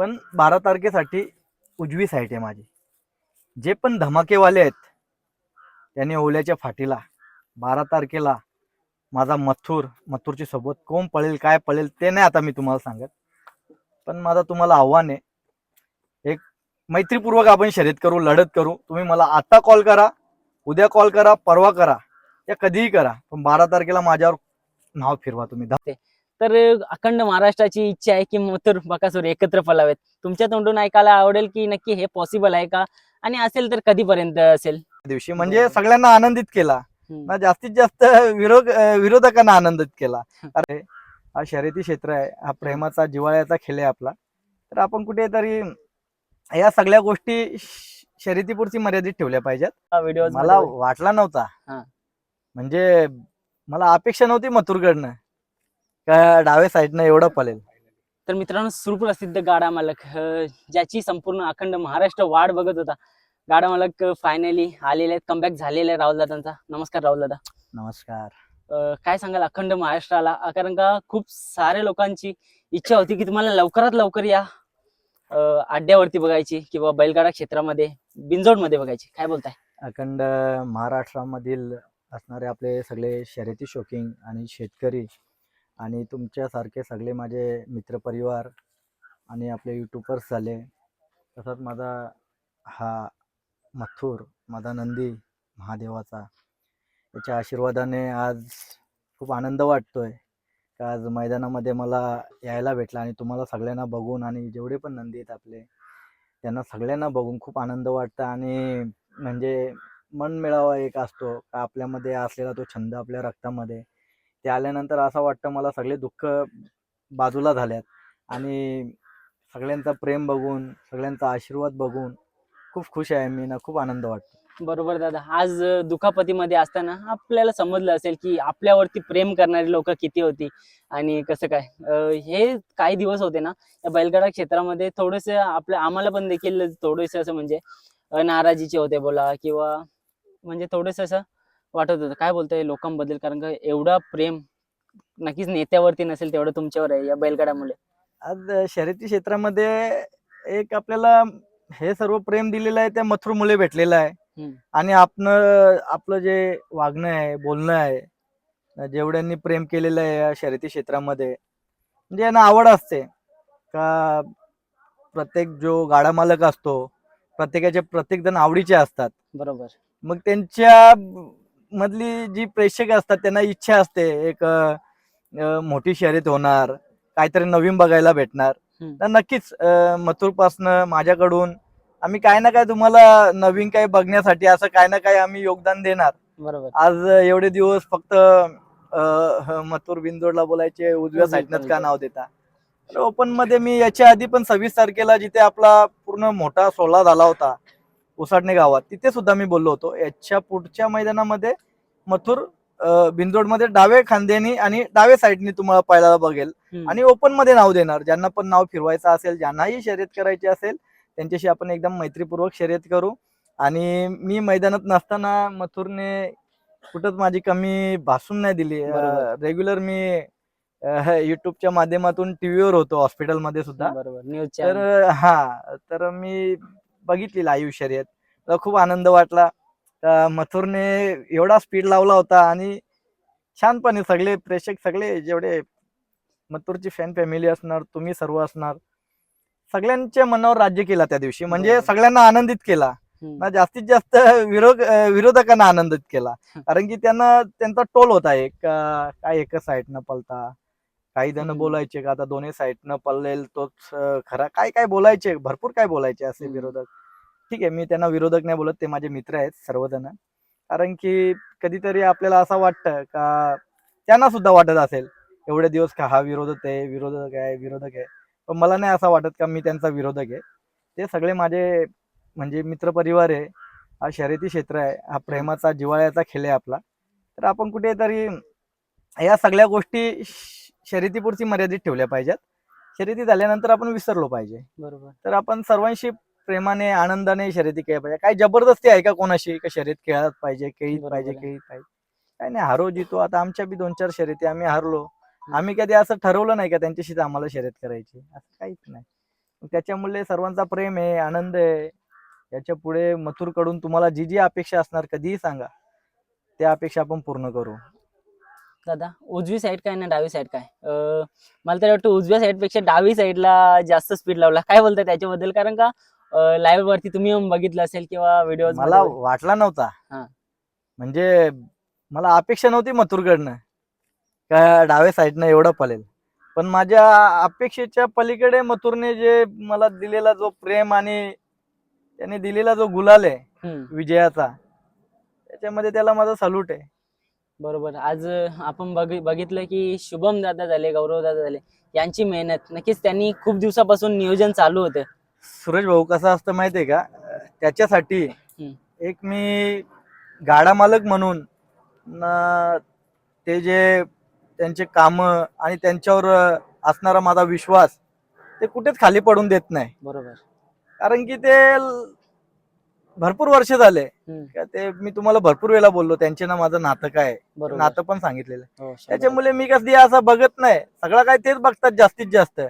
पण बारा तारखेसाठी उजवी साईट आहे माझी. जे पण धमाकेवाले आहेत त्यांनी ओल्याच्या फाटीला बारा तारखेला माझा मथुर मथुरची सोबत कोण पळेल काय पळेल ते नाही आता मी तुम्हाला सांगत. पण माझा तुम्हाला आव्हान आहे एक मैत्रीपूर्वक आपण शर्यत करू लढत करू. तुम्ही मला आता कॉल करा उद्या कॉल करा परवा करा या कधीही करा. पण बारा तारखेला माझ्यावर नाव फिरवा तुम्ही. तर अखंड महाराष्ट्राची इच्छा आहे की मथुर बकासूर एकत्र पलावेत तुमच्या तोंडून ऐकायला आवडेल की नक्की हे पॉसिबल आहे का? आणि असेल तर कधीपर्यंत असेल? दिवशी. म्हणजे सगळ्यांना आनंदित केला. ना जास्तीत जास्त विरोध विरोधकांना आनंदित केला. अरे हा शर्यती क्षेत्र आहे. हा प्रेमाचा जिव्हाळ्याचा खेळ आहे आपला. तर आपण कुठेतरी या सगळ्या गोष्टी शर्यतीपुरती मर्यादित ठेवल्या पाहिजेत. व्हिडिओ मला वाटला नव्हता. म्हणजे मला अपेक्षा नव्हती मथुरकडनं. का डाव्या साईडनं एवढं पळेल. तर मित्रांनो सुप्रसिद्ध गाडा मालक अं, ज्याची संपूर्ण अखंड महाराष्ट्र वाट बघत होता. गाडा मालक फायनली आलेले आहेत कमबॅक झालेले आहे राहुल दादांचा नमस्कार राहुल दादा नमस्कार. अं, काय सांगाल अखंड महाराष्ट्राला? अं, कारण का खूप साऱ्या लोकांची इच्छा होती की तुम्हाला लवकरात लवकर या अं, अड्ड्यावरती बघायची किंवा बैलगाडा क्षेत्रामध्ये बिंजोडमध्ये बघायची. काय बोलताय? अखंड महाराष्ट्रामधील असणारे आपले सगळे शर्यती शौकीन आणि शेतकरी आणि तुमच्यासारखे सगळे माझे मित्रपरिवार आणि आपले यूट्यूबर्स झाले. तसंच माझा हा मथुर माझा नंदी महादेवाचा याच्या आशीर्वादाने आज खूप आनंद वाटतो आहे का आज मैदानामध्ये मला यायला भेटला आणि तुम्हाला सगळ्यांना बघून आणि जेवढे पण नंदी आहेत आपले त्यांना सगळ्यांना बघून खूप आनंद वाटतं आणि म्हणजे मन मिळावा एक असतो. का आपल्यामध्ये असलेला तो छंद आपल्या रक्तामध्ये ते आल्यानंतर असं वाटतं मला सगळे दुःख बाजूला झाल्यात. आणि सगळ्यांचा प्रेम बघून सगळ्यांचा आशीर्वाद बघून खूप खुश आहे मी ना खूप आनंद वाटतो. बरोबर दादा. आज दुखापतीमध्ये असताना आपल्याला समजलं असेल की आपल्यावरती प्रेम करणारी लोक किती होती आणि कसं काय? हे काही दिवस होते ना या बैलगाडा क्षेत्रामध्ये थोडेस आपल्या आम्हाला पण देखील थोडेसे असं म्हणजे नाराजीचे होते बोला किंवा म्हणजे थोडस असं वाटत होतं. काय बोलतोय लोकांबद्दल? कारण का एवढा प्रेम नक्कीच नेत्यावरती नसेल तेवढं तुमच्यावर आहे या बैलगाड्यामुळे. आज शर्यती क्षेत्रामध्ये एक आपल्याला हे सर्व प्रेम दिलेलं आहे त्या मथुरमुळे भेटलेलं आहे. आणि आपण आपलं जे वागणं आहे बोलणं आहे जेवढ्यांनी प्रेम केलेलं आहे या शर्यती क्षेत्रामध्ये म्हणजे यांना आवड असते. का प्रत्येक जो गाडा मालक असतो प्रत्येकाचे प्रत्येक जण आवडीचे असतात. बरोबर. मग त्यांच्या मधली जी प्रेक्षक असतात त्यांना इच्छा असते एक मोठी शर्यत होणार काहीतरी नवीन बघायला भेटणार. तर नक्कीच मथुरपासनं माझ्याकडून आम्ही काय ना काय तुम्हाला नवीन काही बघण्यासाठी असं काय ना काय आम्ही योगदान देणार बरोबर आज एवढे दिवस फक्त मथुर बिंदोडला बोलायचे उजव्या उजवी साईडनंच का. नाव देता ओपनमध्ये मी याच्या आधी पण सव्वीस तारखेला जिथे आपला पूर्ण मोठा सोहळा झाला होता उसाटणे गावात. तिथे सुद्धा मी बोललो होतो. याच्या पुढच्या मैदानामध्ये मथुर बिंदोडमध्ये डावे खांद्यानी आणि डावे साईडनी तुम्हाला पाहायला बघेल. आणि ओपनमध्ये नाव देणार. ज्यांना पण नाव फिरवायचं असेल ज्यांनाही शर्यत करायची असेल त्यांच्याशी आपण एकदम मैत्रीपूर्वक शर्यत करू. आणि मी मैदानात नसताना मथुरने कुठंच माझी कमी भासून नाही दिली. रेग्युलर मी युट्यूबच्या माध्यमातून टीव्हीवर होतो हॉस्पिटलमध्ये सुद्धा. बरोबर. तर हा तर मी बघितली लाईव्ह शर्यत खूप आनंद वाटला. मथुरने एवढा स्पीड लावला होता आणि छानपणे सगळे प्रेक्षक सगळे जेवढे मथुरची फॅन फॅमिली असणार तुम्ही सर्व असणार सगळ्यांच्या मनावर राज्य केला त्या दिवशी. म्हणजे. सगळ्यांना आनंदित केला. ना जास्तीत जास्त विरोध विरोधकांना आनंदित केला. कारण की त्यांना त्यांचा टोल होता एक काय एकच साईडनं पलता काही जण. बोलायचे का? आता दोन्ही साईडनं पळेल तोच अं, खरा. काय काय बोलायचे? भरपूर काय बोलायचे असे. विरोधक. ठीक आहे मी त्यांना विरोधक नाही बोलत ते माझे मित्र आहेत सर्वजण. कारण की कधीतरी आपल्याला असं वाटतं का त्यांना सुद्धा वाटत असेल एवढे दिवस का हा विरोधक आहे विरोधक आहे विरोधक आहे. पण मला नाही असं वाटत का मी त्यांचा विरोधक आहे. ते सगळे माझे म्हणजे मित्रपरिवार आहे हा शर्यती क्षेत्र आहे हा प्रेमाचा जिव्हाळ्याचा खेळ आहे आपला. तर आपण कुठेतरी या सगळ्या गोष्टी शर्यतीपुरती मर्यादित ठेवल्या पाहिजेत. शर्यती झाल्यानंतर आपण विसरलो पाहिजे. बरोबर. तर आपण सर्वांशी प्रेमाने आनंदाने शर्यती केल्या पाहिजे. काय जबरदस्ती आहे का कोणाशी? का शर्यत खेळत पाहिजे खेळीत पाहिजे. खेळीत पाहिजे? काय नाही हारो जितो. आता आमच्या बी दोन चार शर्यती आम्ही हारलो. आम्ही कधी असं ठरवलं नाही का त्यांच्याशीच आम्हाला शर्यत करायची? असं काहीच नाही. त्याच्यामुळे सर्वांचा प्रेम आहे आनंद आहे. याच्यापुढे मथुरकडून तुम्हाला जी जी अपेक्षा असणार कधीही सांगा. त्या अपेक्षा आपण पूर्ण करू. दादा उजवी साईड काय ना डावी साईड काय? मला तर वाटतं उजव्या साईडपेक्षा डावी साईडला जास्त स्पीड लावला. काय बोलताय त्याच्याबद्दल? कारण का लाईव्ह वरती तुम्ही येऊन बघितलं असेल किंवा व्हिडिओ मला वाटला नव्हता. हा. म्हणजे मला अपेक्षा नव्हती मथुरकडनं का डाव्या साईडनं एवढं पळेल. पण माझ्या अपेक्षेच्या पलीकडे मथुरने जे मला दिलेला जो प्रेम आणि त्याने दिलेला जो गुलाल आहे विजयाचा त्याच्यामध्ये त्याला माझा सल्यूट आहे. बरोबर. आज आपण बघ बघितलं की शुभम दादा झाले गौरव दादा झाले यांची मेहनत. नक्कीच त्यांनी खूप दिवसापासून नियोजन चालू होतं. सुरेश भाऊ कसं असतं माहितीये का? त्याच्यासाठी. एक मी गाडा मालक म्हणून ते जे त्यांचे काम आणि त्यांच्यावर असणारा माझा विश्वास ते कुठेच खाली पडून देत नाही. बरोबर. कारण की ते भरपूर वर्ष झाले. ते मी तुम्हाला भरपूर वेळा बोललो त्यांचे ना माझं नातं काय नातं पण सांगितलेलं. हो, त्याच्यामुळे मी कधी असं बघत नाही. सगळं काय तेच बघतात जास्तीत जास्त.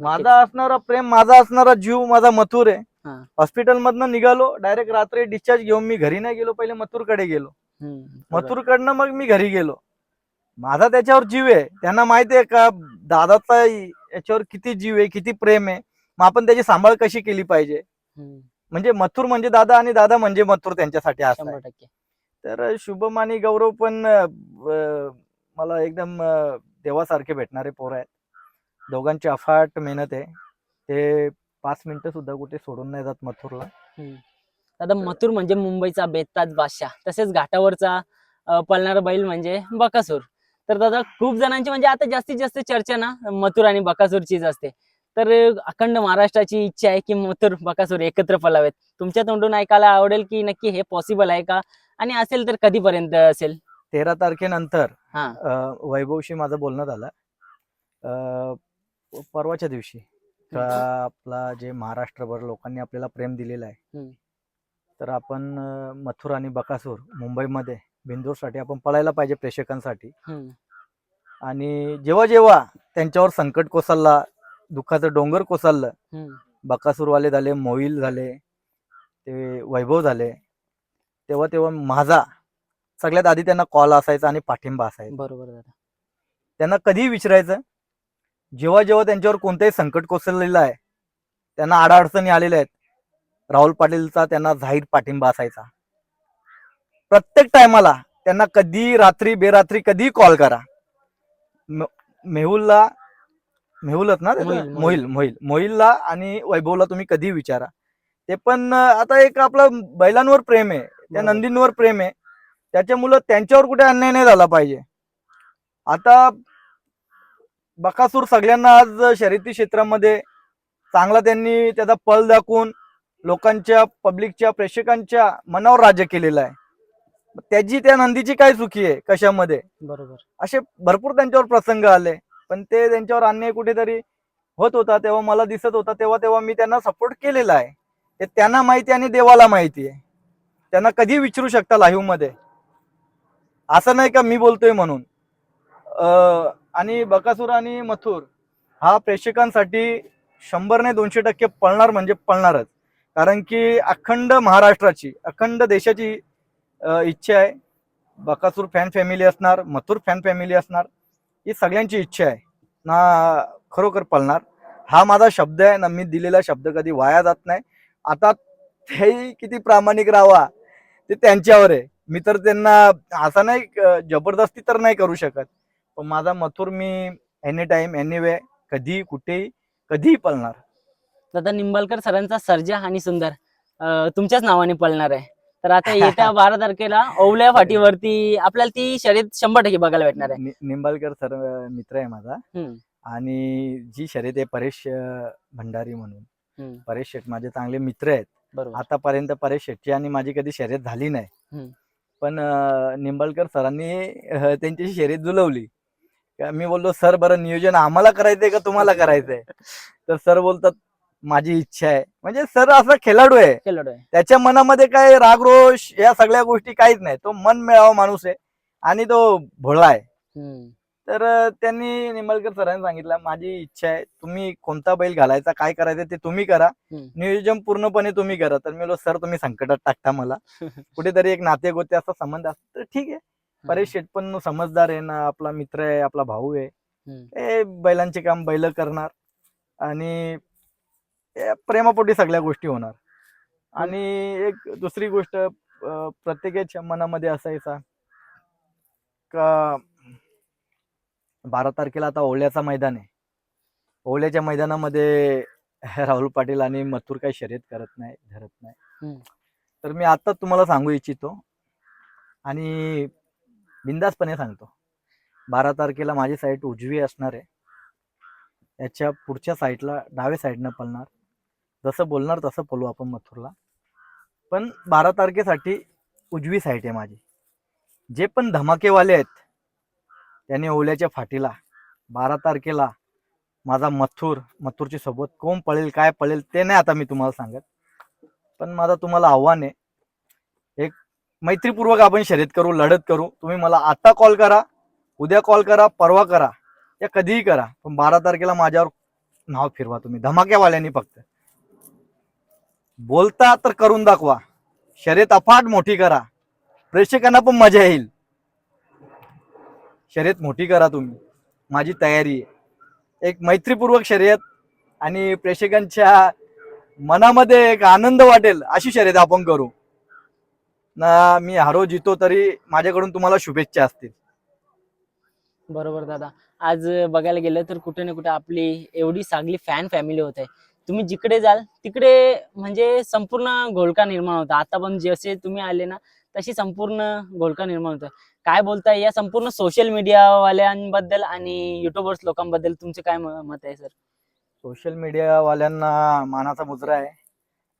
माझा असणारा प्रेम माझा असणारा जीव माझा मथुर आहे. हा. हॉस्पिटल मधनं निघालो डायरेक्ट रात्री डिस्चार्ज घेऊन मी घरी नाही गेलो पहिले मथुरकडे गेलो. बरोबर. मथुरकडनं मग मी घरी गेलो. माझा त्याच्यावर जीव आहे. त्यांना माहिती आहे का दादाचा याच्यावर किती जीव आहे किती प्रेम आहे. मग आपण त्याची सांभाळ कशी केली पाहिजे? म्हणजे मथुर म्हणजे दादा आणि दादा म्हणजे मथुर त्यांच्यासाठी असं शंभर. टक्के. तर शुभम आणि गौरव पण अं, मला एकदम अं, देवासारखे भेटणारे पोरं आहेत. दोघांची अफाट मेहनत आहे. ते पाच मिनिटं सुद्धा कुठे सोडून नाही जात मथुरला. दादा मथुर म्हणजे मुंबईचा बेताज बादशाह. तसेच घाटावरचा अं, पळणारा बैल म्हणजे बकासूर. तर दादा खूप जणांची म्हणजे आता जास्तीत जास्त चर्चा ना मथुर आणि बकासूरचीच असते. तर अखंड महाराष्ट्राची इच्छा आहे की मथुर बकासूर एकत्र पळावेत तुमच्या तोंडून ऐकायला आवडेल की नक्की हे पॉसिबल आहे का? आणि असेल तर कधीपर्यंत असेल? तेरा तारखेनंतर हा. वैभवशी माझं बोलणं झालं. अं, परवाच्या दिवशी का आपला जे महाराष्ट्रभर लोकांनी आपल्याला प्रेम दिलेलं आहे. तर आपण अं, मथुर आणि बकासूर मुंबईमध्ये बिंदूरसाठी आपण पळायला पाहिजे प्रेक्षकांसाठी. आणि जेव्हा जेव्हा त्यांच्यावर संकट कोसळला दुःखाचं डोंगर कोसळलं बकासूरवाले झाले मोईल झाले ते वैभव झाले तेव्हा तेव्हा माझा सगळ्यात आधी त्यांना कॉल असायचा आणि पाठिंबा असायचा. बरोबर दादा. त्यांना कधीही विचारायचं जेव्हा जेव्हा त्यांच्यावर कोणतंही संकट कोसळलेलं आहे त्यांना आडाअडचणी आलेल्या आहेत. राहुल पाटीलचा त्यांना जाहीर पाठिंबा असायचा. प्रत्येक टायमाला त्यांना कधी रात्री बेरात्री कधीही कॉल करा. मेहुलला मेहुलच ना? मोहिल, मोहिल. मोहिल मोहिल. मोहिलला आणि वैभवला तुम्ही कधीही विचारा. ते पण आता एक आपलं बैलांवर प्रेम आहे त्या. नंदींवर प्रेम आहे. त्याच्यामुळं त्यांच्यावर कुठे अन्याय नाही झाला पाहिजे. आता बकासूर सगळ्यांना आज शर्यती क्षेत्रामध्ये चांगला त्यांनी त्याचा पल दाखवून लोकांच्या पब्लिकच्या प्रेक्षकांच्या मनावर राज्य केलेलं आहे. त्याची त्या नंदीची काय चुकी आहे? कशामध्ये? बरोबर. असे भरपूर त्यांच्यावर प्रसंग आले. पण ते त्यांच्यावर अन्याय कुठेतरी होत होता तेव्हा मला दिसत होता तेव्हा तेव्हा मी त्यांना सपोर्ट केलेला आहे. ते त्यांना माहिती आणि देवाला माहिती आहे. त्यांना कधी विचारू शकता लाईव्हमध्ये. असं नाही का मी बोलतोय म्हणून? अं, आणि बकासूर आणि मथुर हा प्रेक्षकांसाठी शंभरने दोनशे टक्के पळणार म्हणजे पळणारच. कारण की अखंड महाराष्ट्राची अखंड देशाची इच्छा आहे. बकासूर फॅन फॅमिली असणार मथुर फॅन फॅमिली असणार ही सगळ्यांची इच्छा आहे. ना खरोखर पळणार. हा माझा शब्द आहे ना मी दिलेला शब्द कधी वाया जात नाही. आता तेही किती प्रामाणिक राहावा ते त्यांच्यावर आहे. मी तर त्यांना असा नाही जबरदस्ती तर नाही करू शकत. पण माझा मथुर मी एनी टाइम एनी वे कधी कुठेही कधीही पळणार. दादा निंबाळकर सरांचा सर्जा आणि सुंदर अं, तुमच्याच नावाने पळणार आहे. तर आता येत्या बारा तारखेला ओवल्या फाटीवरती आपल्याला ती शर्यत शंभर टक्के बघायला भेटणार आहे. नि- निंबाळकर सर मित्र आहे माझा. हम्म, आणि जी शर्यत आहे परेश अं, भंडारी म्हणून. परेश शेठ माझे चांगले मित्र आहेत. बरोबर. आतापर्यंत परेश शेट्टी आणि माझी कधी शर्यत झाली नाही. पण अं, निंबाळकर सरांनी अं, त्यांच्याशी शर्यत जुलवली. मी बोललो सर बरं नियोजन आम्हाला करायचंय का तुम्हाला करायचंय? तर सर बोलतात माझी इच्छा आहे. म्हणजे सर असा खेळाडू आहे. खेळाडू आहे. त्याच्या मनामध्ये काय रागरोष या सगळ्या गोष्टी काहीच नाही. तो मन मिळावा माणूस आहे आणि तो भोळा आहे. हम्म, तर त्यांनी निंबाळकर सरांनी सांगितलं माझी इच्छा आहे. तुम्ही कोणता बैल घालायचा काय करायचं ते तुम्ही करा. हम्म. नियोजन पूर्णपणे तुम्ही करा. तर मी बोललो, सर तुम्ही संकटात टाकता मला. कुठेतरी एक नाते गोते असा संबंध असतो. तर ठीक आहे. परेश शेट पण समजदार आहे ना आपला मित्र आहे आपला भाऊ आहे. हे बैलांचे काम बैल करणार आणि प्रेमापोटी सगळ्या गोष्टी होणार. आणि एक दुसरी गोष्ट प्रत्येकाच्या मनामध्ये असायचा का बारा तारखेला आता ओवळ्याचा मैदान आहे. ओवळ्याच्या मैदानामध्ये राहुल पाटील आणि मथुर काही शर्यत करत नाही धरत नाही. तर मी आता तुम्हाला सांगू इच्छितो. आणि बिंदासपणे सांगतो. बारा तारखेला माझी साईट उजवी असणार आहे. याच्या पुढच्या साईडला डाव्या साईडनं पळणार. जसं बोलणार तसं पळू आपण मथुरला. पण बारा तारखेसाठी उजवी साईट आहे माझी. जे पण धमाकेवाले आहेत त्यांनी ओल्याच्या फाटीला बारा तारखेला माझा मथुर मथुरची सोबत कोण पळेल काय पळेल ते नाही आता मी तुम्हाला सांगत. पण माझा तुम्हाला आव्हान आहे मैत्रीपूर्वक आपण शर्यत करू लढत करू. तुम्ही मला आता कॉल करा उद्या कॉल करा परवा करा या कधीही करा. पण बारा तारखेला माझ्यावर नाव फिरवा तुम्ही. धमाक्यावाल्यांनी फक्त. बोलता तर करून दाखवा. शर्यत अफाट मोठी करा. प्रेक्षकांना पण मजा येईल. शर्यत मोठी करा तुम्ही. माझी तयारी आहे. एक मैत्रीपूर्वक शर्यत आणि प्रेक्षकांच्या मनामध्ये एक आनंद वाटेल अशी शर्यत आपण करू. ना मी हारो जितो तरी माझ्याकडून तुम्हाला शुभेच्छा असतील. बरोबर दादा. आज बघायला गेलं तर कुठे ना कुठे आपली एवढी सागली फॅन फॅमिली होत. आहे तुम्ही जिकडे जाल तिकडे म्हणजे संपूर्ण घोळका निर्माण होता. आता पण जसे तुम्ही आले ना तशी संपूर्ण घोळका निर्माण होतं. काय बोलताय? या संपूर्ण सोशल मीडिया वाल्यांबद्दल आणि युट्यूबर्स लोकांबद्दल तुमचे काय मत आहे सर सोशल मीडियावाल्यांना मानाचा मुजरा आहे.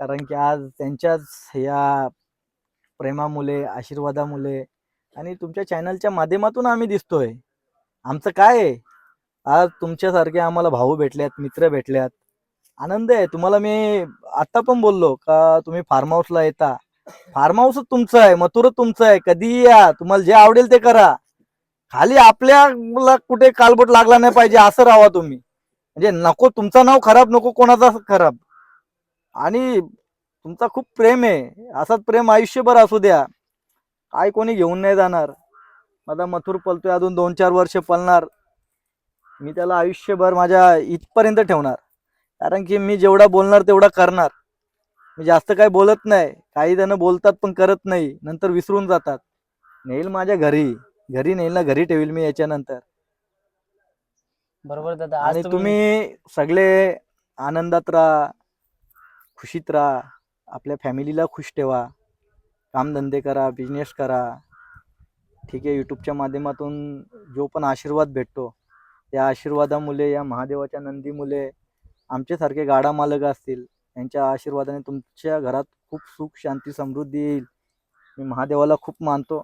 कारण की आज त्यांच्याच या प्रेमामुळे आशीर्वादामुळे आणि तुमच्या चॅनलच्या माध्यमातून आम्ही दिसतोय. आमचं काय आहे? आज तुमच्यासारखे आम्हाला भाऊ भेटल्यात मित्र भेटल्यात. आनंद आहे. तुम्हाला मी आता पण बोललो का तुम्ही फार्म हाऊसला येता. फार्म हाऊसच तुमचं आहे मथुरच तुमचं आहे. कधीही या. तुम्हाला जे आवडेल ते करा. खाली आपल्याला कुठे कालबोट लागला नाही पाहिजे असं राहा तुम्ही. म्हणजे नको तुमचं नाव खराब नको कोणाचा खराब. आणि तुमचा खूप प्रेम आहे. असंच प्रेम आयुष्यभर असू द्या. काय कोणी घेऊन नाही जाणार. माझा मथुर पलतोय अजून दोन चार वर्ष पलणार. मी त्याला आयुष्यभर माझ्या इथपर्यंत ठेवणार. कारण की मी जेवढा बोलणार तेवढा करणार. मी जास्त काही बोलत नाही. काही जण बोलतात पण करत नाही. नंतर विसरून जातात. नेईल माझ्या घरी. घरी नेईल ना घरी ठेवील मी याच्यानंतर. बरोबर दादा. आणि तुम्ही सगळे आनंदात राहा. खुशीत राहा. आपल्या फॅमिलीला खुश ठेवा. कामधंदे करा बिझनेस करा. ठीक आहे यूट्यूबच्या माध्यमातून जो पण आशीर्वाद भेटतो त्या आशीर्वादामुळे या महादेवाच्या नंदीमुळे आमच्यासारखे गाडा मालक असतील. यांच्या आशीर्वादाने तुमच्या घरात खूप सुख शांती समृद्धी येईल. मी महादेवाला खूप मानतो.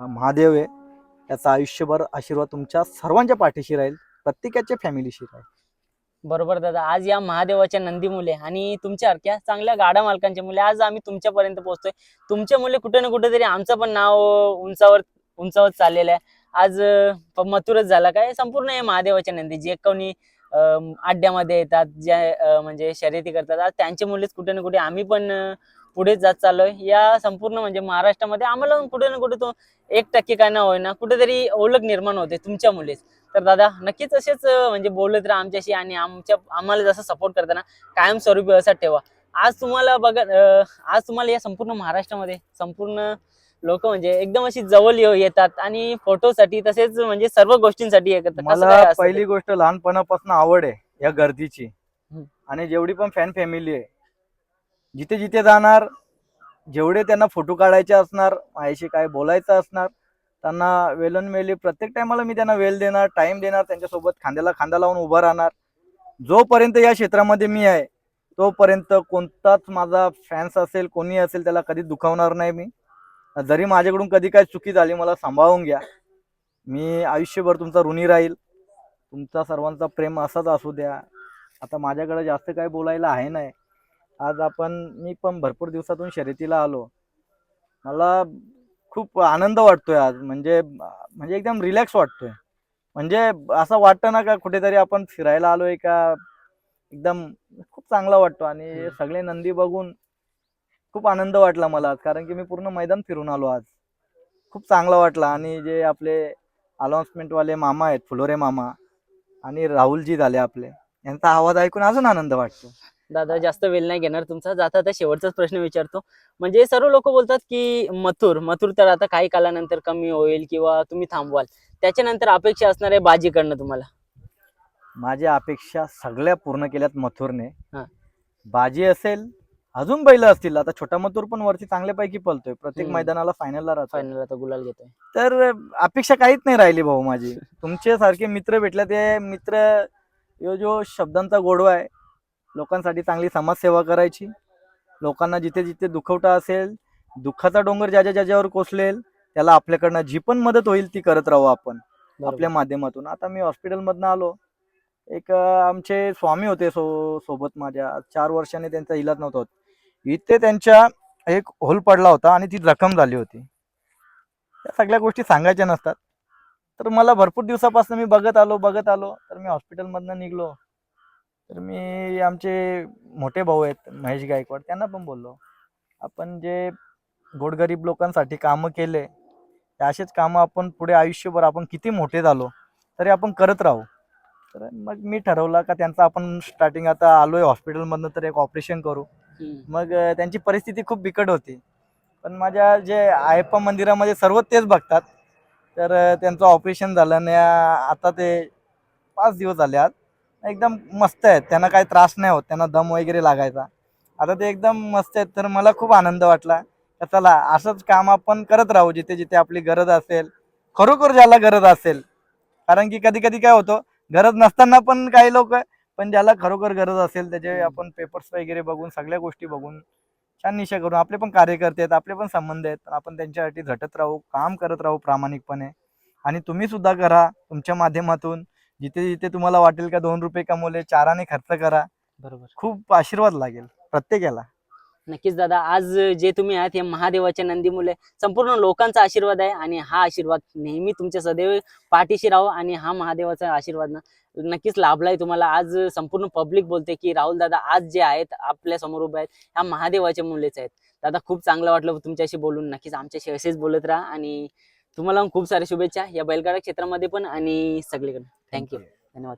हा महादेव आहे. त्याचा आयुष्यभर आशीर्वाद तुमच्या सर्वांच्या पाठीशी राहील. प्रत्येकाच्या फॅमिलीशी राहील. बरोबर दादा. आज या महादेवाच्या नंदी मुले आणि तुमच्यासारख्या चांगल्या गाडा मालकांच्या मुले. आज आम्ही तुमच्यापर्यंत पोहोचतोय. तुमच्या मुले कुठे ना कुठेतरी आमचं पण नाव उंचावर उंचावत चाललेलं आहे. आज मथुरच झाला काय? संपूर्ण या महादेवाच्या नंदी. जे कोणी आड्ड्यामध्ये येतात जे म्हणजे शर्यती करतात आज त्यांच्या मुलेच कुठे ना कुठे आम्ही पण पुढे जात चाललोय. या संपूर्ण म्हणजे महाराष्ट्रामध्ये आम्हाला कुठे ना कुठे तो एक टक्के काय ना होईना कुठेतरी ओळख निर्माण होते तुमच्या मुलेच. तर दादा नक्कीच असेच म्हणजे बोलत राहा आमच्याशी आणि आमच्या आम्हाला जसं सपोर्ट करताना कायमस्वरूपी असा ठेवा आज तुम्हाला बघा आज तुम्हाला या संपूर्ण महाराष्ट्रामध्ये संपूर्ण लोक म्हणजे एकदम अशी जवळ येऊ- येतात आणि फोटोसाठी तसेच म्हणजे सर्व गोष्टींसाठी हे मला पहिली? गोष्ट लहानपणापासून आवड आहे या गर्दीची. आणि जेवढी पण फॅन फॅमिली आहे जिथे जिथे जाणार जेवढे त्यांना फोटो काढायचे असणार माझ्याशी काय बोलायचं असणार त्यांना वेलन वेली प्रत्येक टायमाला मी त्यांना वेल देणार टाइम देणार त्यांच्यासोबत खांद्याला खांदा लावून उभं राहणार. जोपर्यंत या क्षेत्रामध्ये मी आहे तोपर्यंत कोणताच माझा फॅन्स असेल कोणी असेल त्याला कधी दुखावणार नाही मी. जरी माझ्याकडून कधी काय चुकी झाली मला सांभाळून घ्या. मी आयुष्यभर तुमचा ऋणी राहील. तुमचा सर्वांचा प्रेम असाच असू द्या. आता माझ्याकडे जास्त काय बोलायला आहे नाही. आज आपण मी पण भरपूर दिवसातून शर्यतीला आलो. मला खूप आनंद वाटतोय आज. म्हणजे म्हणजे एकदम रिलॅक्स वाटतोय. म्हणजे असं वाटतं ना का कुठेतरी आपण फिरायला आलोय का एकदम खूप चांगला वाटतो. आणि. सगळे नंदी बघून खूप आनंद वाटला मला आज. कारण की मी पूर्ण मैदान फिरून आलो आज. खूप चांगला वाटला. आणि जे आपले announcement वाले मामा आहेत फुलोरे मामा आणि राहुलजी झाले आपले यांचा आवाज ऐकून अजून आनंद वाटतो. दादा जास्त वेळ नाही घेणार. तुमचा जाता आता शेवटचाच प्रश्न विचारतो. म्हणजे सर्व लोक बोलतात की मथुर मथुर तर आता काही कालानंतर कमी होईल किंवा तुम्ही थांबवाल. त्याच्यानंतर अपेक्षा असणार आहे बाजीकडनं तुम्हाला. माझ्या अपेक्षा सगळ्या पूर्ण केल्यात मथुरने. हा. बाजी असेल अजून बैल असतील. आता छोटा मथुर पण वरती चांगल्यापैकी पलतोय प्रत्येक हम्म. मैदानाला फायनलला राहतो फायनल आता गुलाल घेतोय. तर अपेक्षा काहीच नाही राहिली भाऊ माझी. तुमचे सारखे मित्र भेटले. ते मित्र यो जो शब्दांचा गोडवा आहे लोकांसाठी चांगली समाजसेवा करायची. लोकांना जिथे जिथे दुखवटा असेल दुःखाचा डोंगर ज्या ज्या ज्याच्यावर कोसलेल त्याला आपल्याकडनं जी पण मदत होईल ती करत राहू आपण. आपल्या माध्यमातून. आता मी हॉस्पिटलमधनं आलो. एक आमचे स्वामी होते सो सोबत माझ्या. चार वर्षाने त्यांचा इलाज नव्हता होत. इथे त्यांच्या एक होल पडला होता आणि ती जखम झाली होती. त्या सगळ्या गोष्टी सांगायच्या नसतात. तर मला भरपूर दिवसापासून मी बघत आलो बघत आलो. तर मी हॉस्पिटलमधनं निघलो. तर मी आमचे मोठे भाऊ आहेत महेश गायकवाड त्यांना पण बोललो. आपण जे गोरगरीब लोकांसाठी कामं केले असेच कामं आपण पुढे आयुष्यभर आपण किती मोठे झालो तरी आपण करत राहू. तर मग मी ठरवलं का त्यांचं आपण स्टार्टिंग आता आलोय हॉस्पिटलमधनं तर एक ऑपरेशन करू. मग त्यांची परिस्थिती खूप बिकट होती. पण माझ्या जे आयप्पा मंदिरामध्ये सर्व तेच बघतात. तर त्यांचं ऑपरेशन झालं आणि आता ते पाच दिवस झाले आज. एकदम मस्त आहेत. त्यांना काही त्रास नाही होत. त्यांना दम वगैरे लागायचा. आता ते एकदम मस्त आहेत. तर मला खूप आनंद वाटला. चला असंच काम आपण करत राहू जिथे जिथे आपली गरज असेल. खरोखर ज्याला गरज असेल. कारण की कधी कधी काय होतं गरज नसताना पण काही लोक पण ज्याला खरोखर गरज असेल त्याचे. आपण पेपर्स वगैरे बघून सगळ्या गोष्टी बघून छान निशा करून आपले पण कार्यकर्ते आहेत आपले पण संबंध आहेत. आपण त्यांच्यासाठी झटत राहू काम करत राहू प्रामाणिकपणे. आणि तुम्ही सुद्धा करा. तुमच्या माध्यमातून जिथे जिथे तुम्हाला वाटेल का दोन रुपये कमवले चाराने खर्च करा. बरोबर. खूप आशीर्वाद लागेल प्रत्येकाला. नक्कीच दादा आज जे तुम्ही आहात हे महादेवाच्या नंदी मुले संपूर्ण लोकांचा आशीर्वाद आहे आणि हा आशीर्वाद नेहमी तुमच्या सदैव पाठीशी राहो आणि हा महादेवाचा आशीर्वाद ना नक्कीच लाभलाय तुम्हाला. आज संपूर्ण पब्लिक बोलते की राहुल दादा आज जे आहेत आपल्यासमोर उभे आहेत ह्या महादेवाच्या मुलेच आहेत. दादा खूप चांगलं वाटलं तुमच्याशी बोलून. नक्कीच आमच्याशी असेच बोलत राहा आणि तुम्हाला खूप साऱ्या शुभेच्छा या बैलगाडा क्षेत्रामध्ये पण आणि सगळीकडे. थँक्यू धन्यवाद.